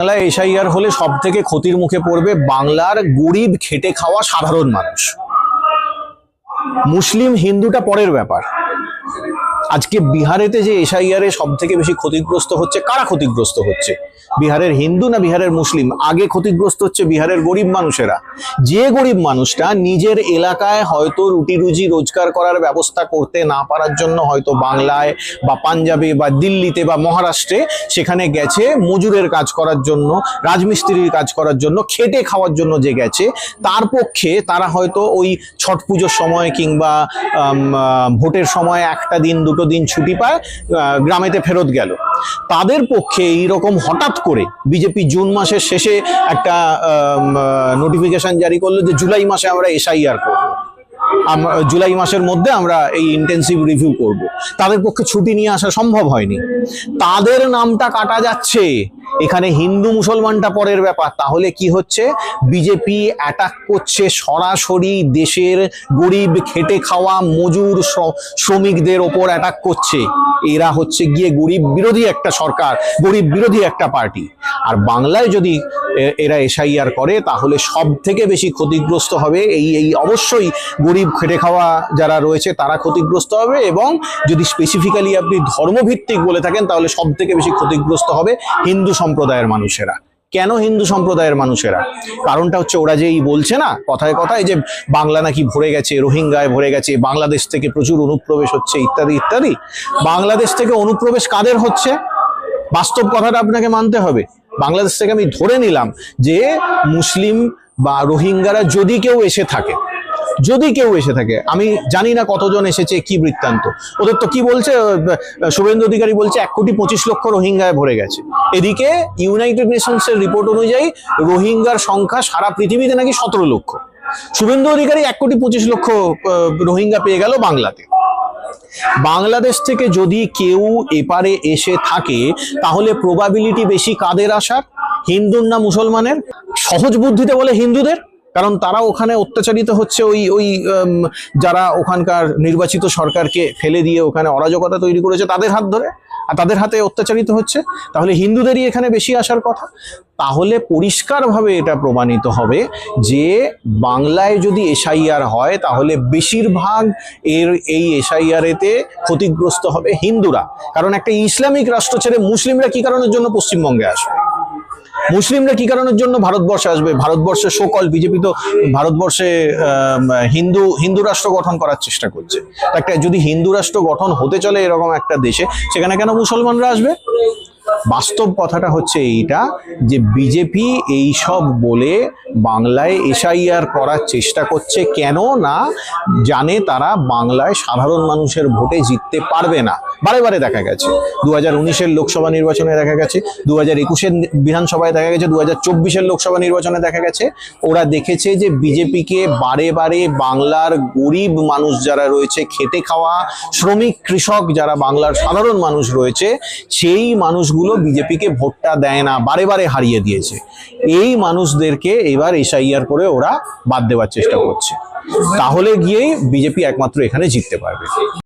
বাংলায় এসআইআর হলে সব থেকে ক্ষতির মুখে পড়বে বাংলার গরিব খেটে খাওয়া সাধারণ মানুষ। মুসলিম হিন্দুটা পরের ব্যাপার। আজকে বিহারেতে যে এসআইআর সব থেকে বেশি ক্ষতিগ্রস্ত হচ্ছে, কারা ক্ষতিগ্রস্ত হচ্ছে? বিহারের হিন্দু না বিহারের মুসলিম? আগে ক্ষতিগ্রস্ত হচ্ছে বিহারের গরিব মানুষেরা। যে গরিব মানুষটা নিজের এলাকায় হয়তো রুটি রুজি রোজগার করার ব্যবস্থা করতে না পারার জন্য হয়তো বাংলায় বা পাঞ্জাবে বা দিল্লিতে বা মহারাষ্ট্রে সেখানে গেছে মজুরের কাজ করার জন্য, রাজমিস্ত্রির কাজ করার জন্য, খেটে খাওয়ার জন্য যে গেছে, তার পক্ষে তারা হয়তো ওই ছট পুজোর সময় কিংবা ভোটের সময় একটা দিন দুটো দিন ছুটি পায় গ্রামেতে ফেরত গেল। তাদের পক্ষে এইরকম হঠাৎ করে বিজেপি জুন মাসের শেষে একটা নোটিফিকেশন জারি করল যে জুলাই মাসে আমরা এসআইআর করব। আমরা জুলাই মাসের মধ্যে আমরা এই ইন্টেন্সিভ রিভিউ করব। তাদের পক্ষে ছুটি নিয়ে আসা সম্ভব হয়নি। তাদের নামটা কাটা যাচ্ছে। এখানে হিন্দু মুসলমানটা পরের ব্যাপার। তাহলে কি হচ্ছে? বিজেপি অ্যাটাক করছে সরাসরি দেশের গরিব খেটে খাওয়া মজুর শ্রমিকদের ওপর অ্যাটাক করছে। এরা হচ্ছে গিয়ে গরিব বিরোধী একটা সরকার, গরিব বিরোধী একটা পার্টি। আর বাংলায় যদি এরা এসআইআর করে, তাহলে সব থেকে বেশি ক্ষতিগ্রস্ত হবে এই এই অবশ্যই গরিব খেটে খাওয়া যারা রয়েছে, তারা ক্ষতিগ্রস্ত হবে এবং যদি স্পেসিফিক্যালি আপনি ধর্মভিত্তিক বলে থাকেন, তাহলে সব থেকে বেশি ক্ষতিগ্রস্ত হবে হিন্দু সম্প্রদায়ের মানুষেরা। কেন হিন্দু সম্প্রদায়ের মানুষেরা? কারণটা হচ্ছে ওরা যে এই বলছে না, কথায় কথায় যে বাংলা নাকি ভরে গেছে, রোহিঙ্গায় ভরে গেছে, বাংলাদেশ থেকে প্রচুর অনুপ্রবেশ হচ্ছে, ইত্যাদি ইত্যাদি। বাংলাদেশ থেকে অনুপ্রবেশ কাদের হচ্ছে? বাস্তব কথাটা আপনাকে মানতে হবে। বাংলাদেশ থেকে আমি ধরে নিলাম যে মুসলিম বা রোহিঙ্গারা যদি কেউ এসে থাকে, যদি কেউ এসে থাকে, আমি জানি না কতজন এসেছে, কি বৃত্তান্ত। ওদের তো কি বলছে শুভেন্দু অধিকারী বলছে এক কোটি পঁচিশ লক্ষ রোহিঙ্গায় ভরে গেছে। এদিকে ইউনাইটেড নেশনস এর রিপোর্ট অনুযায়ী রোহিঙ্গার সংখ্যা সারা পৃথিবীতে নাকি সতেরো লক্ষ। শুভেন্দু অধিকারী এক কোটি পঁচিশ লক্ষ রোহিঙ্গা পেয়ে গেল বাংলাতে। বাংলাদেশ থেকে যদি কেউ এপারে এসে থাকে, তাহলে প্রবাবিলিটি বেশি কাদের আসার হিন্দুর না মুসলমানের? সহজ বুদ্ধিতে বলে হিন্দুদের? কারণ তারা ওখানে অত্যাচারিত হচ্ছে ওই ওই যারা ওখানকার নির্বাচিত সরকারকে ফেলে দিয়ে ওখানে অরাজকতা তৈরি করেছে তাদের হাত ধরে, আর তাদের হাতে অত্যাচারিত হচ্ছে। তাহলে হিন্দুদেরই এখানে বেশি আসার কথা। তাহলে পরিষ্কারভাবে এটা প্রমাণিত হবে যে বাংলায় যদি এসআইআর হয়, তাহলে বেশিরভাগ এর, এই এসআইআর এতে ক্ষতিগ্রস্ত হবে হিন্দুরা। কারণ একটা ইসলামিক রাষ্ট্র ছেড়ে মুসলিমরা কি কারণের জন্য পশ্চিমবঙ্গে আসবে? মুসলিমরা কি কারণের জন্য ভারতবর্ষে আসবে? ভারতবর্ষে সকল বিজেপি তো ভারতবর্ষে হিন্দু হিন্দু রাষ্ট্র গঠন করার চেষ্টা করছে। একটা যদি হিন্দু রাষ্ট্র গঠন হতে চলে এরকম একটা দেশে, সেখানে কেন মুসলমানরা আসবে? বাস্তব কথাটা হচ্ছে এইটা, যে বিজেপি এই সব বলে বাংলায় এসআইআর করার চেষ্টা করছে কেন না জানে তারা বাংলায় সাধারণ মানুষের ভোটে জিততে পারবে না। বারে বারে দেখা গেছে। দু হাজার উনিশের লোকসভা নির্বাচনে দেখা গেছে দু হাজার একুশের বিধানসভায় দেখা গেছে দু হাজার চব্বিশের লোকসভা নির্বাচনে দেখা গেছে। ওরা দেখেছে যে বিজেপিকে বারে বারে বাংলার গরিব মানুষ যারা রয়েছে, খেটে খাওয়া শ্রমিক কৃষক যারা বাংলার সাধারণ মানুষ রয়েছে, সেই মানুষগুলো বিজেপিকে ভোটটা দেয় না, বারে বারে হারিয়ে দিয়েছে। এই মানুষদেরকে এবার এসআইআর করে ওরা বাদ দেওয়ার চেষ্টা করছে। তাহলে গিয়েই বিজেপি একমাত্র এখানে জিততে পারবে।